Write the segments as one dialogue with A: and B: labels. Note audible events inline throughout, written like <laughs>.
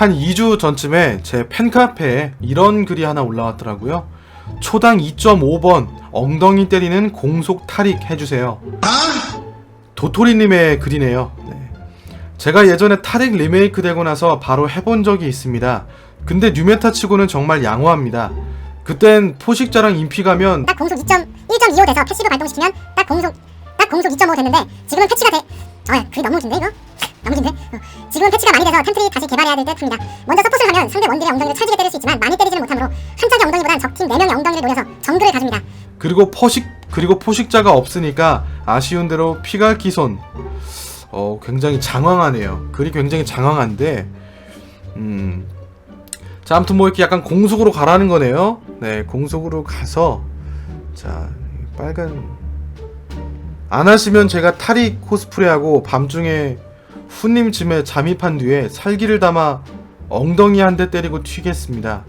A: 한 2주 전쯤에 제 팬카페에 이런 글이 하나 올라왔더라고요. 초당 2.5번 엉덩이 때리는 공속 탈익 해주세요. 도토리님의 글이네요. 네. 제가 예전에 탈익 리메이크 되고 나서 바로 해본 적이 있습니다. 근데 뉴메타 치고는 정말 양호합니다. 그땐 포식자랑 인피 가면
B: 딱 공속 2.1.25 돼서 패시브 발동시키면 딱 공속 딱 공속 2.5 됐는데 지금은 패치가 돼. 아, 그게 너무 긴데 이거? 너무 긴데? 어, 지금은 패치가 많이 돼서 템트리 다시 개발해야 될 듯합니다. 먼저 서폿을 하면 상대 원딜의 엉덩이를 찰지게 때릴 수 있지만 많이 때리지는 못하므로 한 짝의 엉덩이보단 적팀 4명의 엉덩이를 노려서 정글을 가줍니다.
A: 그리고 포식 그리고 포식자가 없으니까 아쉬운 대로 피갈 기손 어 굉장히 장황하네요. 글이 굉장히 장황한데 음. 자, 아무튼 뭐 이렇게 약간 공속으로 가라는 거네요. 네, 공속으로 가서 자, 이 빨간 안 하시면 제가 탈이 코스프레하고 밤중에 후님 짐에 잠입한 뒤에 살기를 담아 엉덩이 한 대 때리고 튀겠습니다.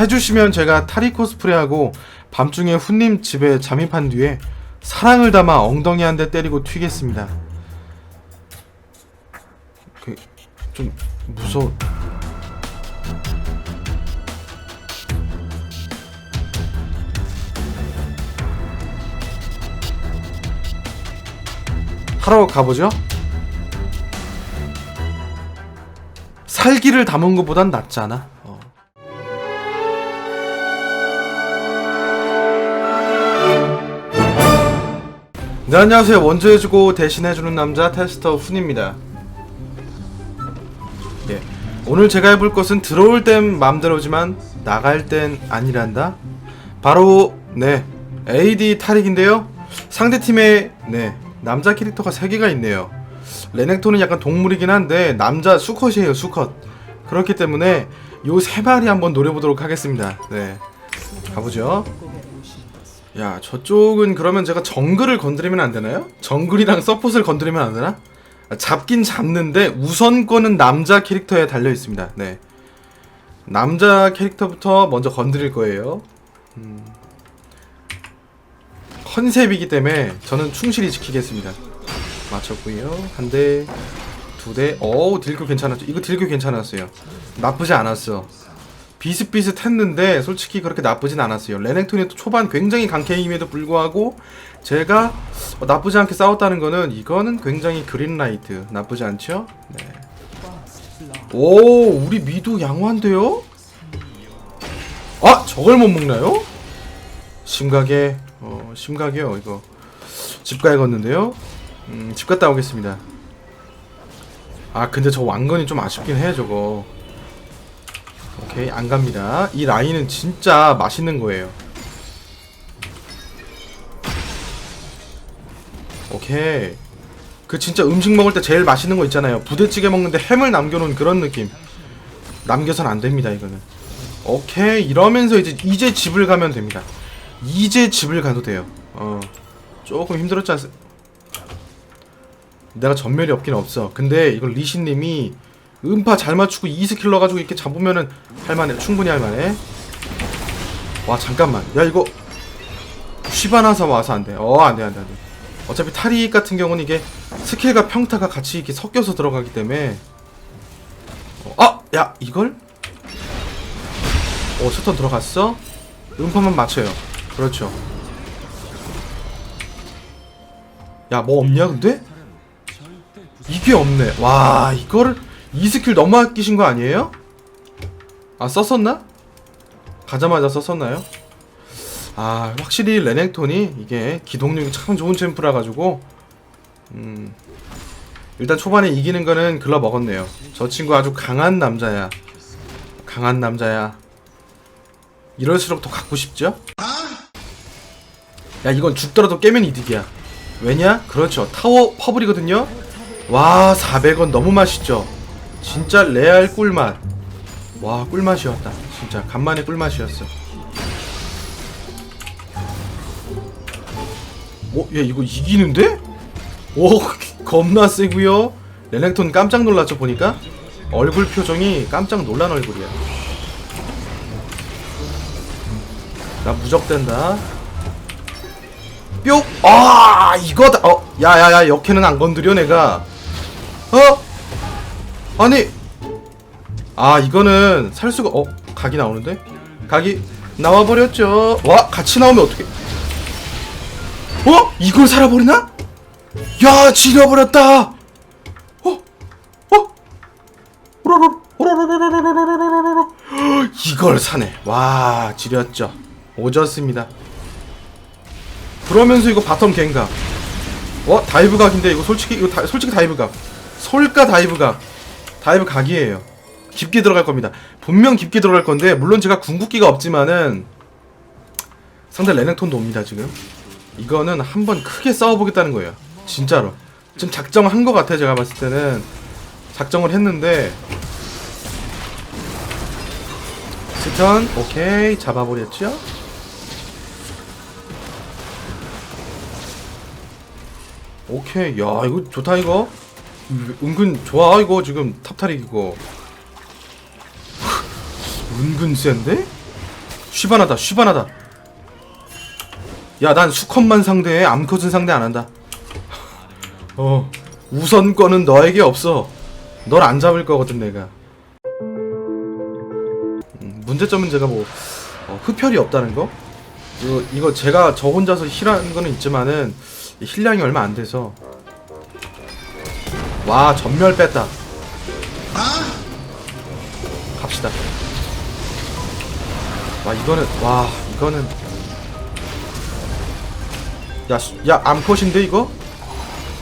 A: 해주시면 제가 타리 코스프레하고 밤중에 훈님 집에 잠입한 뒤에 사랑을 담아 엉덩이 한 대 때리고 튀겠습니다. 그좀 무서워. 하러 가보죠. 살기를 담은 것보단 낫잖아. 어. 네 안녕하세요. 원조해주고 대신해주는 남자 테스터 훈입니다. 예. 오늘 제가 해볼 것은 들어올 땐 맘대로지만 나갈 땐 아니란다? 바로 네. AD 탈익인데요. 상대팀에 네 남자 캐릭터가 3개가 있네요 레넥톤은 약간 동물이긴 한데 남자 수컷이에요 수컷 그렇기 때문에 요 세 마리 한번 노려보도록 하겠습니다 네 가보죠 야 저쪽은 그러면 제가 정글을 건드리면 안 되나요? 정글이랑 서폿을 건드리면 안 되나? 아, 잡긴 잡는데 우선권은 남자 캐릭터에 달려 있습니다. 네. 남자 캐릭터부터 먼저 건드릴 거예요. 음. 컨셉이기 때문에 저는 충실히 지키겠습니다. 맞췄고요. 한 대, 두 대. 어우 딜교 괜찮았죠. 이거 딜교 괜찮았어요. 나쁘지 않았어. 비슷비슷했는데 솔직히 그렇게 나쁘진 않았어요. 레넥톤이 또 초반 굉장히 강케임에도 불구하고 제가 어, 나쁘지 않게 싸웠다는 거는 이거는 굉장히 그린라이트 나쁘지 않죠? 네. 오 우리 미도 양호한데요? 아 저걸 못 먹나요? 심각해 어 심각해요 이거. 집 가야겠는데요? 음, 집 갔다 오겠습니다. 아 근데 저 왕건이 좀 아쉽긴 해 저거. 오케이 안 갑니다. 이 라인은 진짜 맛있는 거예요. 오케이. 그 진짜 음식 먹을 때 제일 맛있는 거 있잖아요. 부대찌개 먹는데 햄을 남겨놓은 그런 느낌. 남겨선 안 됩니다 이거는. 오케이 이러면서 이제 이제 집을 가면 됩니다 이제 집을 가도 돼요. 어. 조금 힘들었지 않습 내가 전멸이 없긴 없어. 근데 이걸 리신님이 음파 잘 맞추고 2스킬 넣어가지고 이렇게 잡으면은 할만해. 충분히 할만해. 와 잠깐만. 야 이거 쉬바나서 와서 안 돼. 어 안 돼 안 돼 안 돼. 어차피 타리 같은 경우는 이게 스킬과 평타가 같이 이렇게 섞여서 들어가기 때문에. 어, 아! 야 이걸? 어 스턴 들어갔어? 음파만 맞춰요 그렇죠 야 뭐 없냐 근데? 이게 없네 와 이거를 이 스킬 너무 아끼신 거 아니에요? 아 썼었나? 가자마자 썼었나요? 아 확실히 레넥톤이 이게 기동력이 참 좋은 챔프라 가지고 음 일단 초반에 이기는 거는 글러 먹었네요 저 친구 아주 강한 남자야 강한 남자야 이럴수록 더 갖고 싶죠? 야 이건 죽더라도 깨면 이득이야. 왜냐? 그렇죠. 타워 퍼블이거든요. 와 400원 너무 맛있죠? 진짜 레알 꿀맛. 와 꿀맛이었다. 진짜 간만에 꿀맛이었어. 어? 얘 이거 이기는데? 오 <laughs> 겁나 세구요. 레넥톤 깜짝 놀랐죠 보니까? 얼굴 표정이 깜짝 놀란 얼굴이야. 나 무적된다 뿅! 아 이거다 어 야야야 역해는 안 건드려 내가. 어? 아니. 아 이거는 살 수가 어 각이 나오는데? 각이 나와버렸죠. 와 같이 나오면 어떻게 어? 이걸 살아버리나? 야 지려버렸다. 어? 어? 이걸 사네 와 지렸죠 오졌습니다 그러면서 이거 바텀 갱각 어? 다이브 각인데 이거 솔직히 이거 다, 솔직히 다이브 각. 솔까 다이브 각. 다이브 각이에요. 깊게 들어갈 겁니다. 분명 깊게 들어갈 건데 물론 제가 궁극기가 없지만은 상대 레넥톤도 옵니다 지금. 이거는 한번 크게 싸워보겠다는 거예요. 진짜로. 지금 작정한 것 같아 제가 봤을 때는. 작정을 했는데. 스턴 오케이. 잡아버렸죠 오케이. 야 이거 좋다 이거. 은근 좋아 이거 지금. 탑타릭 이거. 은근 센데? 쉬바나다 쉬바나다. 야난 수컷만 상대해. 암컷은 상대 안 한다. 어 우선권은 너에게 없어. 널 안 잡을 거거든 내가. 음, 문제점은 제가 뭐 어, 흡혈이 없다는 거? 이거, 이거 제가 저 혼자서 힐하는 거는 있지만은 이 힐량이 얼마 안 돼서 와 전멸 뺐다 갑시다 와 이거는 와 이거는 야, 수- 야 암컷인데 이거?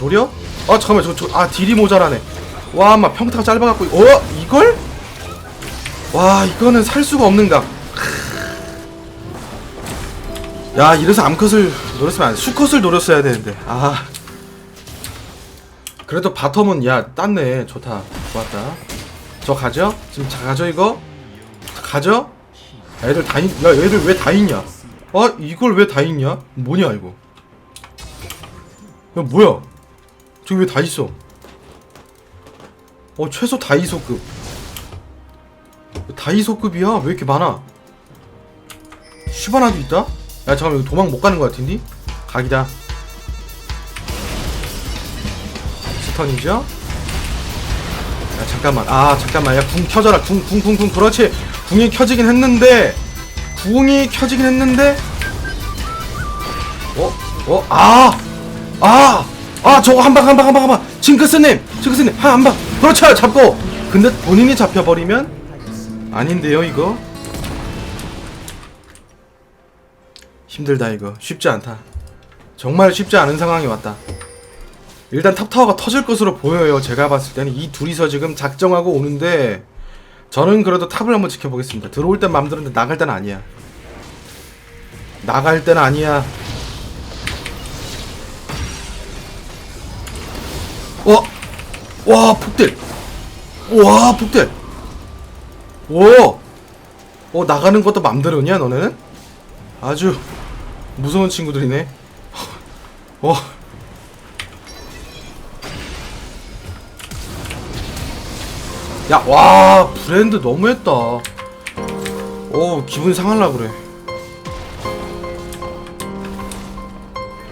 A: 노려? 아 잠깐만 저 저 아 딜이 모자라네 와 막 평타가 짧아갖고 어? 이걸? 와 이거는 살 수가 없는 각야 이래서 암컷을 노렸으면 안 돼. 수컷을 노렸어야 되는데. 아. 그래도 바텀은 야 땄네 좋다. 좋았다. 저 가죠? 지금 자 가죠 이거? 가죠? 야, 애들 다 있.. 야 얘들 왜 다 있냐? 아 이걸 왜 다 있냐? 뭐냐 이거? 야 뭐야? 저기 왜 다 있어? 어 최소 다이소급. 다이소급이야? 왜 이렇게 많아? 슈바나도 있다? 야 잠깐만 이거 도망 못 가는 것 같은데? 각이다 스턴이죠? 야 잠깐만 아 잠깐만 야 궁 켜져라 궁궁궁궁 그렇지 궁이 켜지긴 했는데 궁이 켜지긴 했는데 어? 어? 아! 아! 아 저거 한 방 한 방 한 방 한 방 징크스님 징크스님 한방 그렇죠 잡고 근데 본인이 잡혀버리면 아닌데요 이거 힘들다 이거. 쉽지 않다. 정말 쉽지 않은 상황이 왔다. 일단 탑타워가 터질 것으로 보여요. 제가 봤을 때는 이 둘이서 지금 작정하고 오는데 저는 그래도 탑을 한번 지켜보겠습니다. 들어올 땐 맘대로 인데 나갈 때는 아니야. 나갈 때는 아니야. 와, 와 폭딜, 와 폭딜, 오, 어 나가는 것도 맘대로냐 너네는? 아주 무서운 친구들이네. 어. 야, 와 브랜드 너무했다. 어 기분 상할라 그래.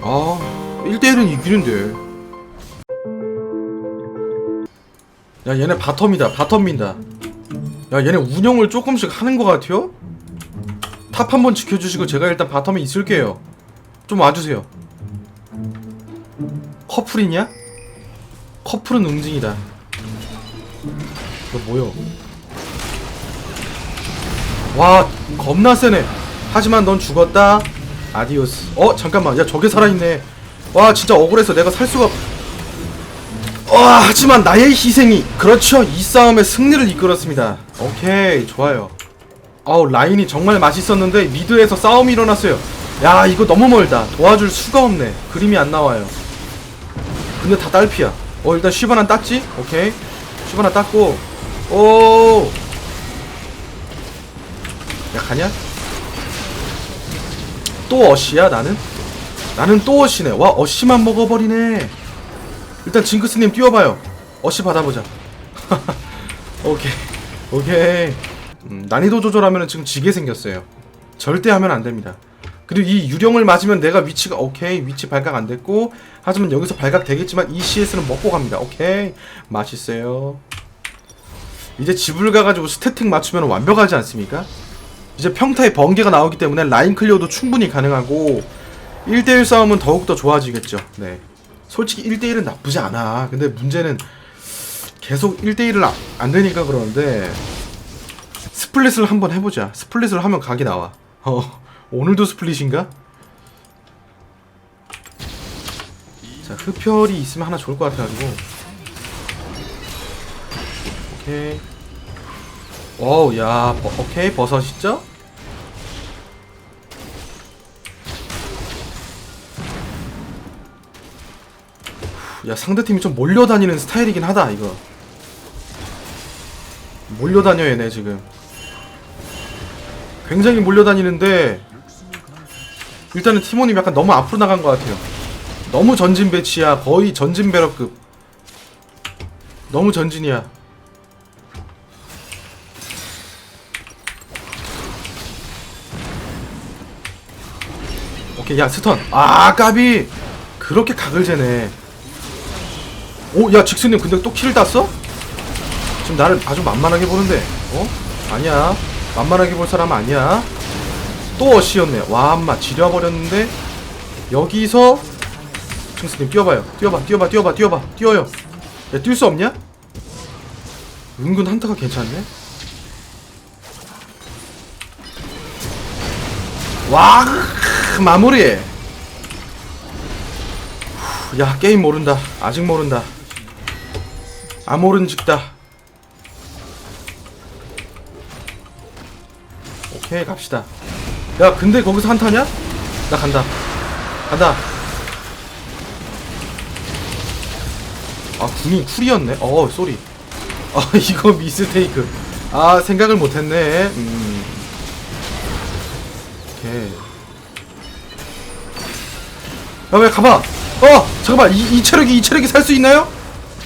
A: 아 1대1은 이기는데. 야 얘네 바텀이다 바텀 민다 야 얘네 운영을 조금씩 하는 것 같아요? 탑 한번 지켜주시고 제가 일단 바텀에 있을게요. 좀 와주세요. 커플이냐? 커플은 응징이다. 너 뭐여 와 겁나 세네. 하지만 넌 죽었다. 아디오스. 어 잠깐만. 야 저게 살아있네. 와 진짜 억울해서 내가 살 수가 와 하지만 나의 희생이 그렇죠. 이 싸움의 승리를 이끌었습니다. 오케이 좋아요 아우 라인이 정말 맛있었는데 미드에서 싸움이 일어났어요. 야 이거 너무 멀다. 도와줄 수가 없네. 그림이 안 나와요. 근데 다 딸피야. 어 일단 쉬바나 땄지? 오케이. 쉬바나 땄고. 오야 가냐? 또 어시야 나는? 나는 또 어시네. 와 어시만 먹어버리네. 일단 징크스님 뛰어봐요. 어시 받아보자. <laughs> 오케이, 오케이. 음, 난이도 조절하면 지금 지게 생겼어요. 절대 하면 안 됩니다. 그리고 이 유령을 맞으면 내가 위치가 오케이 위치 발각 안 됐고 하지만 여기서 발각 되겠지만 이 CS는 먹고 갑니다. 오케이 맛있어요. 이제 집을 가가지고 스태틱 맞추면 완벽하지 않습니까? 이제 평타에 번개가 나오기 때문에 라인 클리어도 충분히 가능하고 1대1 싸움은 더욱더 좋아지겠죠. 네. 솔직히 1대1은 나쁘지 않아. 근데 문제는 계속 1대1을 아, 안 되니까 그러는데 스플릿을 한번 해보자. 스플릿을 하면 각이 나와. 어, 오늘도 스플릿인가? 자, 흡혈이 있으면 하나 좋을 것 같아가지고. 오케이. 어우, 야, 버, 오케이, 버섯 있죠? 야, 상대팀이 좀 몰려다니는 스타일이긴 하다, 이거. 몰려다녀, 얘네, 지금. 굉장히 몰려다니는데, 일단은 티모님 약간 너무 앞으로 나간 것 같아요. 너무 전진 배치야. 거의 전진 배럭급. 너무 전진이야. 오케이, 야, 스턴. 아, 까비! 그렇게 각을 재네. 오, 야, 직스님, 근데 또 킬을 땄어? 지금 나를 아주 만만하게 보는데, 어? 아니야. 만만하게 볼 사람 아니야. 또 어시였네. 와, 엄마, 지려버렸는데, 여기서, 층스님, 뛰어봐요. 뛰어봐, 뛰어봐, 뛰어봐, 뛰어봐, 뛰어요. 야, 뛸 수 없냐? 은근 한타가 괜찮네. 와, 마무리! 후, 야, 게임 모른다. 아직 모른다. 안 모른 직다. 오케이, 갑시다. 야, 근데 거기서 한타냐? 나 간다. 간다. 아, 궁이 쿨이었네. 어, 쏘리. 아, <laughs> 이거 미스테이크. 아, 생각을 못했네. 음. 오케이. 야, 왜 가봐. 어, 잠깐만. 이, 이 체력이, 이 체력이 살 수 있나요?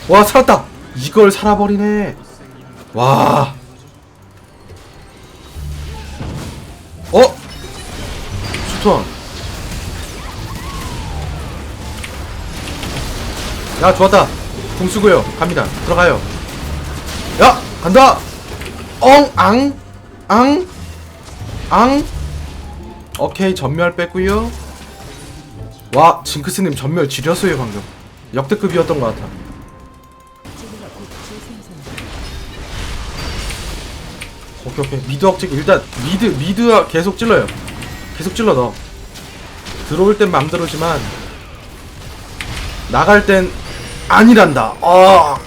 A: 와, 살았다. 이걸 살아버리네. 와. 어? 수턴. 야, 좋았다. 궁 쓰고요. 갑니다. 들어가요. 야, 간다. 엉, 앙, 앙, 앙. 오케이, 전멸 뺐고요. 와, 징크스님 전멸 지렸어요 방금. 역대급이었던 것 같아. 오케이 오케이 미드 억제기 일단 미드 미드 계속 찔러요. 계속 찔러 넣어. 들어올 땐 맘대로지만 나갈 땐 아니란다. 어,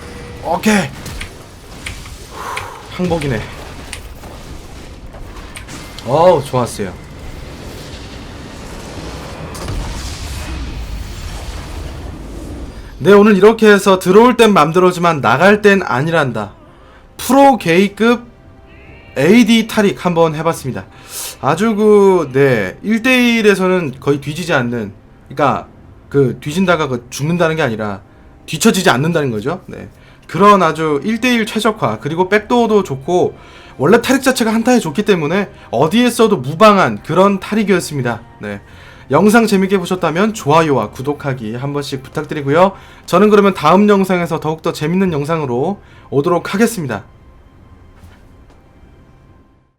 A: 오케이. 후, 항복이네. 어우 좋았어요. 네 오늘 이렇게 해서 들어올 땐 맘대로지만 나갈 땐 아니란다. 프로 게이급 AD 탈익 한번 해봤습니다. 아주 그, 네, 1대1에서는 거의 뒤지지 않는, 그니까, 그, 뒤진다가 그 죽는다는 게 아니라, 뒤처지지 않는다는 거죠. 네. 그런 아주 1대1 최적화, 그리고 백도어도 좋고, 원래 탈익 자체가 한타에 좋기 때문에, 어디에 써도 무방한 그런 탈익이었습니다. 네. 영상 재밌게 보셨다면 좋아요와 구독하기 한 번씩 부탁드리고요. 저는 그러면 다음 영상에서 더욱더 재밌는 영상으로 오도록 하겠습니다.